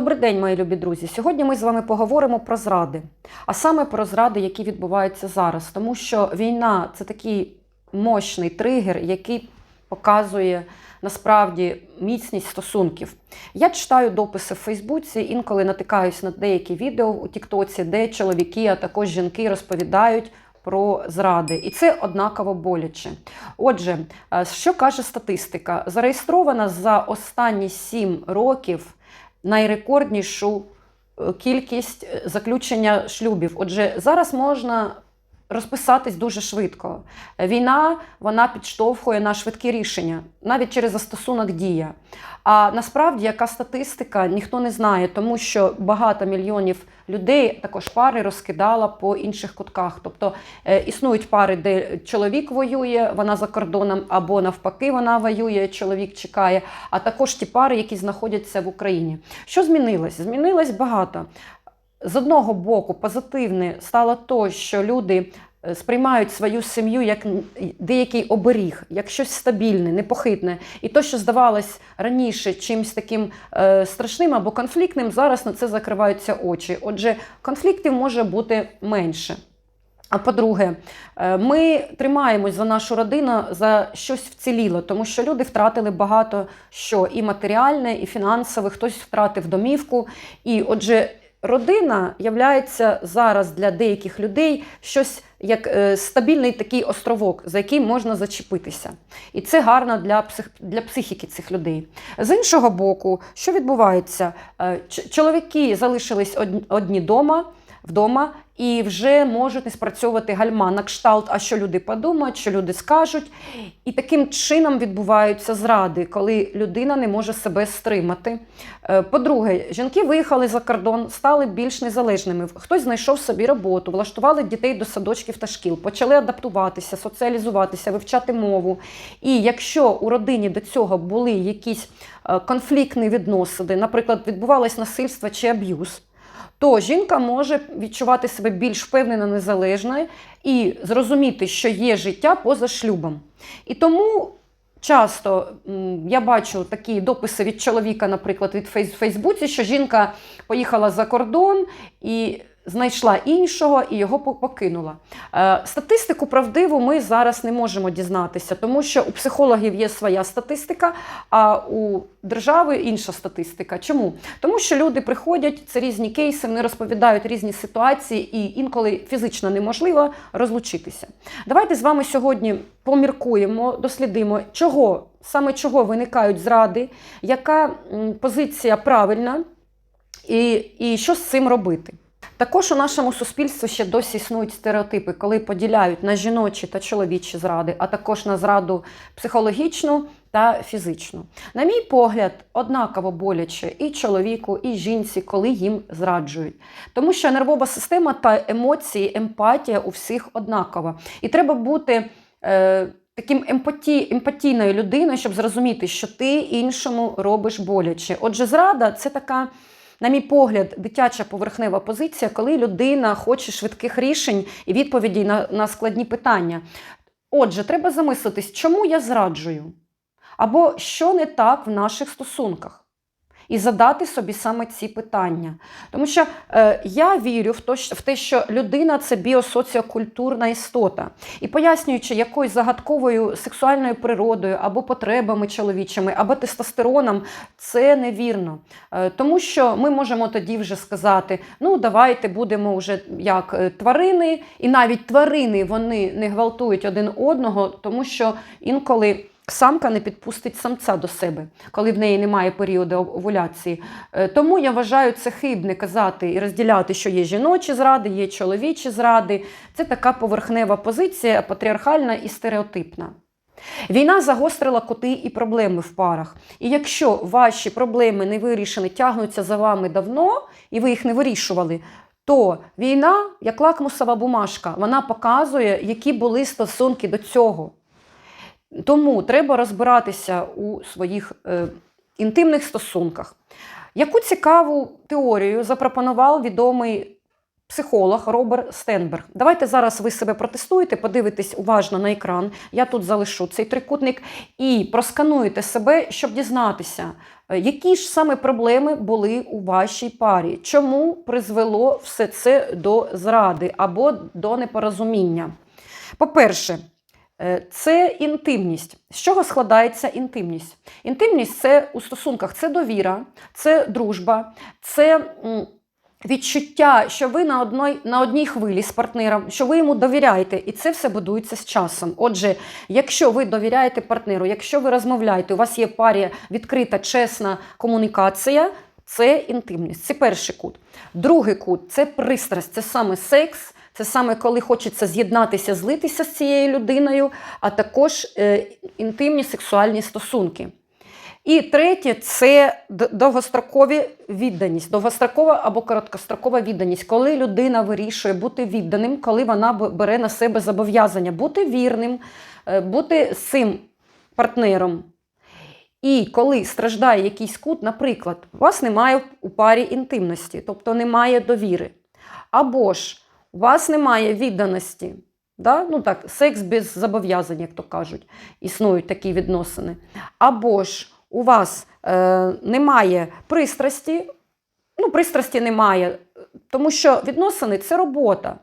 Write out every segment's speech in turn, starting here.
Добрий день, мої любі друзі. Сьогодні ми з вами поговоримо про зради, а саме про зради, які відбуваються зараз. Тому що війна це такий мощний тригер, який показує насправді міцність стосунків. Я читаю дописи в Фейсбуці, інколи натикаюсь на деякі відео у Тіктоці, де чоловіки, а також жінки розповідають. Про зради, і це однаково боляче. Отже, е, що каже статистика? Зареєстрована за останні 7 років найрекорднішу е, кількість е, заключення шлюбів. Отже, зараз можна розписатись дуже швидко. Війна вона підштовхує на швидкі рішення, навіть через застосунок дія. А насправді, яка статистика, ніхто не знає, тому що багато мільйонів людей також пари розкидала по інших кутках. Тобто е, існують пари, де чоловік воює, вона за кордоном, або навпаки, вона воює, чоловік чекає, а також ті пари, які знаходяться в Україні. Що змінилось? Змінилось багато. З одного боку, позитивне стало то, що люди сприймають свою сім'ю як деякий оберіг, як щось стабільне, непохитне. І то, що здавалось раніше чимось таким е, страшним або конфліктним, зараз на це закриваються очі. Отже, конфліктів може бути менше. А по-друге, е, ми тримаємось за нашу родину за щось вціліло, тому що люди втратили багато що і матеріальне, і фінансове, хтось втратив домівку. І отже, родина являється зараз для деяких людей щось як е, стабільний такий островок, за який можна зачепитися. І це гарно для псих, для психіки цих людей. З іншого боку, що відбувається? Е, Чоловіки залишились одні, одні дома. Вдома і вже можуть не спрацьовувати гальма на кшталт, а що люди подумають, що люди скажуть. І таким чином відбуваються зради, коли людина не може себе стримати. Е, По-друге, жінки виїхали за кордон, стали більш незалежними. Хтось знайшов собі роботу, влаштували дітей до садочків та шкіл, почали адаптуватися, соціалізуватися, вивчати мову. І якщо у родині до цього були якісь е, конфліктні відносини, наприклад, відбувалось насильство чи аб'юз то жінка може відчувати себе більш впевнено, незалежною і зрозуміти, що є життя поза шлюбом. І тому часто я бачу такі дописи від чоловіка, наприклад, від Фейс- Фейсбуці, що жінка поїхала за кордон і знайшла іншого і його покинула. Е, Статистику правдиву ми зараз не можемо дізнатися, тому що у психологів є своя статистика, а у держави інша статистика. Чому? Тому що люди приходять, це різні кейси, вони розповідають різні ситуації, і інколи фізично неможливо розлучитися. Давайте з вами сьогодні поміркуємо, дослідимо, чого саме чого виникають зради, яка позиція правильна, і, і що з цим робити. Також у нашому суспільстві ще досі існують стереотипи, коли поділяють на жіночі та чоловічі зради, а також на зраду психологічну та фізичну. На мій погляд, однаково боляче і чоловіку, і жінці, коли їм зраджують. Тому що нервова система та емоції, емпатія у всіх однакова. І треба бути. Е, Таким емпаті, емпатійною людиною, щоб зрозуміти, що ти іншому робиш боляче. Отже, зрада це така, на мій погляд, дитяча поверхнева позиція, коли людина хоче швидких рішень і відповідей на, на складні питання. Отже, треба замислитись, чому я зраджую? Або що не так в наших стосунках? І задати собі саме ці питання. Тому що е, я вірю в, то, в те, що людина це біосоціокультурна істота. І пояснюючи якоюсь загадковою сексуальною природою або потребами чоловічими, або тестостероном, це невірно. Е, тому що ми можемо тоді вже сказати: ну давайте будемо вже як е, тварини, і навіть тварини вони не гвалтують один одного, тому що інколи. Самка не підпустить самця до себе, коли в неї немає періоду овуляції. Е, Тому я вважаю це хибне казати і розділяти, що є жіночі зради, є чоловічі зради. Це така поверхнева позиція, патріархальна і стереотипна. Війна загострила кути і проблеми в парах. І якщо ваші проблеми не вирішені, тягнуться за вами давно, і ви їх не вирішували, то війна, як лакмусова бумажка, вона показує, які були стосунки до цього. Тому треба розбиратися у своїх е, інтимних стосунках. Яку цікаву теорію запропонував відомий психолог Роберт Стенберг. Давайте зараз ви себе протестуєте, подивитесь уважно на екран. Я тут залишу цей трикутник і проскануєте себе, щоб дізнатися, е, які ж саме проблеми були у вашій парі, чому призвело все це до зради або до непорозуміння. По-перше, це інтимність. З чого складається інтимність? Інтимність це у стосунках це довіра, це дружба, це відчуття, що ви на одній, на одній хвилі з партнером, що ви йому довіряєте, і це все будується з часом. Отже, якщо ви довіряєте партнеру, якщо ви розмовляєте, у вас є парі відкрита, чесна комунікація. Це інтимність, це перший кут. Другий кут це пристрасть, це саме секс, це саме коли хочеться з'єднатися, злитися з цією людиною, а також е, інтимні сексуальні стосунки. І третє це довгострокові відданість, довгострокова або короткострокова відданість, коли людина вирішує бути відданим, коли вона бере на себе зобов'язання бути вірним, е, бути цим партнером. І коли страждає якийсь кут, наприклад, у вас немає у парі інтимності, тобто немає довіри. Або ж у вас немає відданості. Да? Ну так, секс без зобов'язань, як то кажуть, існують такі відносини. Або ж у вас е, немає пристрасті, ну, пристрасті немає, тому що відносини це робота.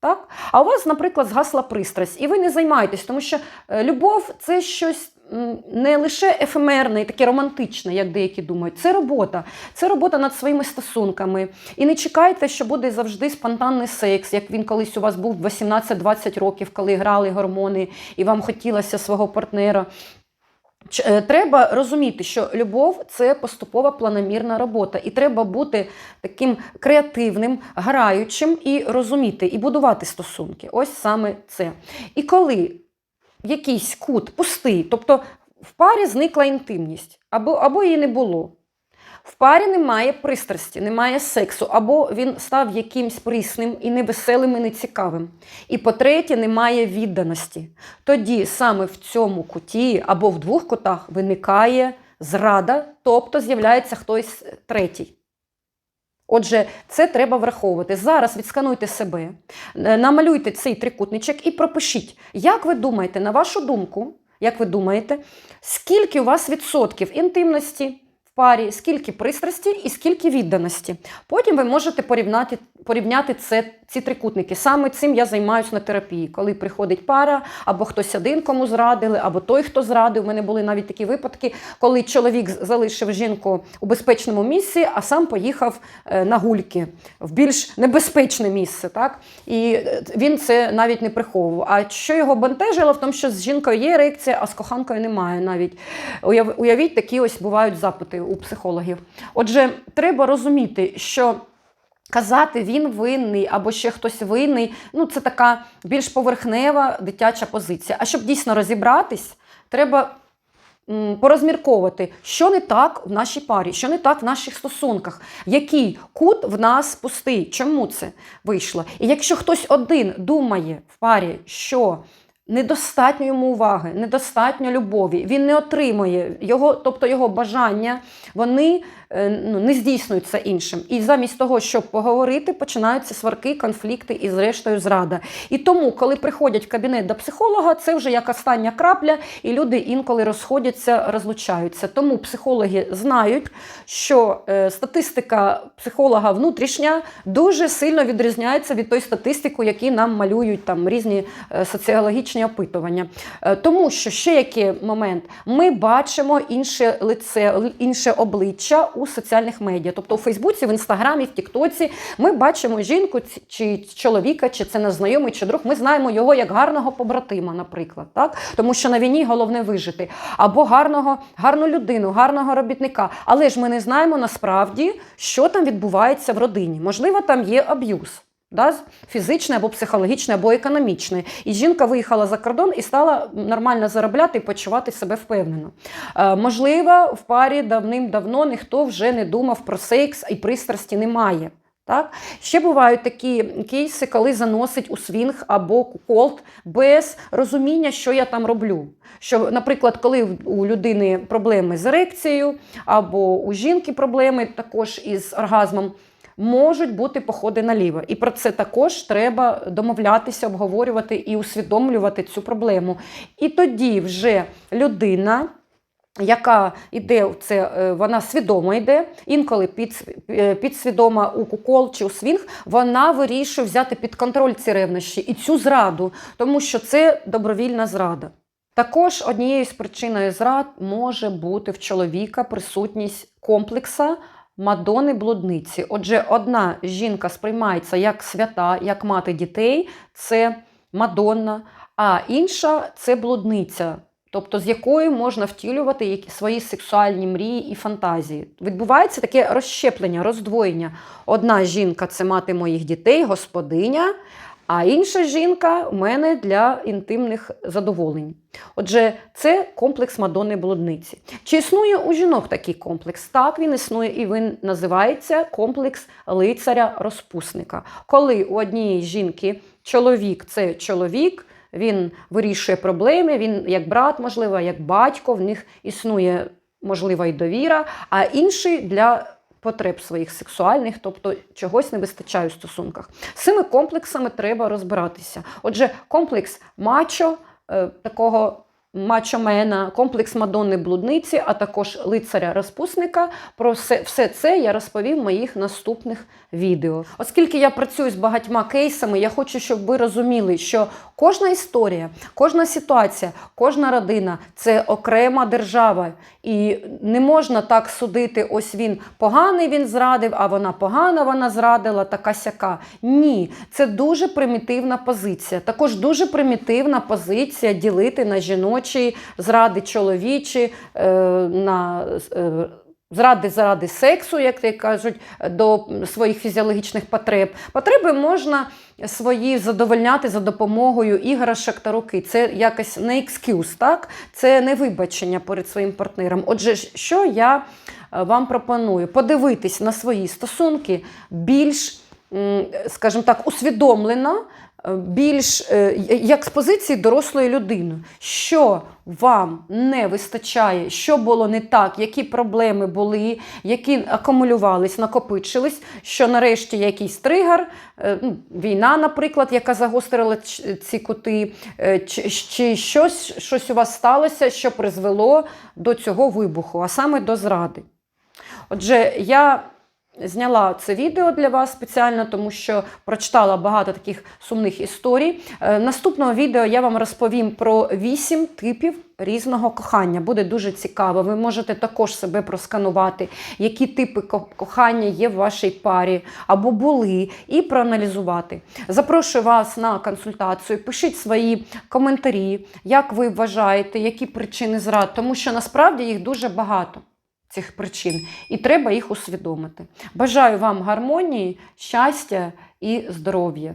Так? А у вас, наприклад, згасла пристрасть, і ви не займаєтесь, тому що е, любов це щось не лише ефемерне і таке романтичне, як деякі думають. Це робота. Це робота над своїми стосунками. І не чекайте, що буде завжди спонтанний секс, як він колись у вас був 18-20 років, коли грали гормони, і вам хотілося свого партнера. Е, Треба розуміти, що любов це поступова планомірна робота, і треба бути таким креативним, граючим і розуміти, і будувати стосунки. Ось саме це. І коли якийсь кут пустий, тобто в парі зникла інтимність, або, або її не було. В парі немає пристрасті, немає сексу, або він став якимсь присним і невеселим, і нецікавим. І по-третє, немає відданості. Тоді саме в цьому куті або в двох кутах виникає зрада, тобто з'являється хтось третій. Отже, це треба враховувати. Зараз відскануйте себе, е, намалюйте цей трикутничок і пропишіть, як ви думаєте, на вашу думку, як ви думаєте, скільки у вас відсотків інтимності в парі, скільки пристрасті і скільки відданості. Потім ви можете порівняти, порівняти це, ці трикутники. Саме цим я займаюся на терапії, коли приходить пара, або хтось один кому зрадили, або той, хто зрадив. У мене були навіть такі випадки, коли чоловік залишив жінку у безпечному місці, а сам поїхав е, на гульки в більш небезпечне місце. Так? І е, він це навіть не приховував. А що його бентежило в тому, що з жінкою є ерекція, а з коханкою немає навіть. Уявіть, такі ось бувають запити у психологів. Отже, треба розуміти, що. Казати він винний або ще хтось винний, ну це така більш поверхнева дитяча позиція. А щоб дійсно розібратись, треба порозмірковувати, що не так в нашій парі, що не так в наших стосунках, який кут в нас пустий, чому це вийшло. І якщо хтось один думає в парі, що недостатньо йому уваги, недостатньо любові, він не отримує його, тобто його бажання, вони е, ну, не здійснюються іншим. І замість того, щоб поговорити, починаються сварки, конфлікти і, зрештою, зрада. І тому, коли приходять в кабінет до психолога, це вже як остання крапля, і люди інколи розходяться, розлучаються. Тому психологи знають, що е, статистика психолога внутрішня дуже сильно відрізняється від той статистики, які нам малюють там різні е, соціологічні опитування. Е, Тому що ще який момент, ми бачимо інше лице, інше обличчя у соціальних медіа, тобто у Фейсбуці, в Інстаграмі, в Тіктоці. Ми бачимо жінку чи чоловіка, чи це незнайомий, чи друг. Ми знаємо його як гарного побратима, наприклад, так тому що на війні головне вижити, або гарного, гарну людину, гарного робітника. Але ж ми не знаємо насправді, що там відбувається в родині. Можливо, там є аб'юз. Да, фізичне або психологічне, або економічне. І жінка виїхала за кордон і стала нормально заробляти і почувати себе впевнено. Е, можливо, в парі давним-давно ніхто вже не думав про секс і пристрасті немає. Так? Ще бувають такі кейси, коли заносить у свінг або колд без розуміння, що я там роблю. Що, наприклад, коли у людини проблеми з ерекцією, або у жінки проблеми також із оргазмом, можуть бути походи наліво. І про це також треба домовлятися, обговорювати і усвідомлювати цю проблему. І тоді вже людина. Яка йде в це, е, вона свідомо йде, інколи під, е, підсвідома у кукол чи у свінг, вона вирішує взяти під контроль ці ревнощі і цю зраду, тому що це добровільна зрада. Також однією з причиною зрад може бути в чоловіка присутність комплекса Мадони блудниці. Отже, одна жінка сприймається як свята, як мати дітей, це Мадонна, а інша це блудниця. Тобто з якої можна втілювати свої сексуальні мрії і фантазії. Відбувається таке розщеплення, роздвоєння. Одна жінка це мати моїх дітей, господиня, а інша жінка у мене для інтимних задоволень. Отже, це комплекс Мадонни блудниці. Чи існує у жінок такий комплекс? Так, він існує і він називається комплекс лицаря-розпусника. Коли у однієї жінки чоловік це чоловік, він вирішує проблеми, він як брат, можливо, як батько, в них існує можлива і довіра, а інший для потреб своїх сексуальних, тобто чогось не вистачає у стосунках. З цими комплексами треба розбиратися. Отже, комплекс мачо, е, такого мачомена, комплекс Мадонни блудниці, а також лицаря-розпусника. Про все, все це я розповім в моїх наступних відео. Оскільки я працюю з багатьма кейсами, я хочу, щоб ви розуміли, що кожна історія, кожна ситуація, кожна родина це окрема держава. І не можна так судити, ось він поганий, він зрадив, а вона погана, вона зрадила, така сяка. Ні, це дуже примітивна позиція. Також дуже примітивна позиція ділити на жіночі зради чоловічі, е, на е, зради заради сексу, як кажуть, до своїх фізіологічних потреб. Потреби можна свої задовольняти за допомогою іграшок та руки. Це якось не екскюз, так? Це не вибачення перед своїм партнером. Отже, що я е, вам пропоную? Подивитись на свої стосунки більш, скажімо так, усвідомлено, е, більш е, як з позиції дорослої людини, що вам не вистачає, що було не так, які проблеми були, які акумулювались, накопичились, що нарешті якийсь тригер, е, ну, війна, наприклад, яка загострила ці кути, чи щось, щось у вас сталося, що призвело до цього вибуху, а саме до зради. Отже, я зняла це відео для вас спеціально, тому що прочитала багато таких сумних історій. Е, Наступного відео я вам розповім про 8 типів різного кохання. Буде дуже цікаво. Ви можете також себе просканувати, які типи кохання є в вашій парі або були, і проаналізувати. Запрошую вас на консультацію. Пишіть свої коментарі, як ви вважаєте, які причини зрад, тому що насправді їх дуже багато цих причин, і треба їх усвідомити. Бажаю вам гармонії, щастя і здоров'я.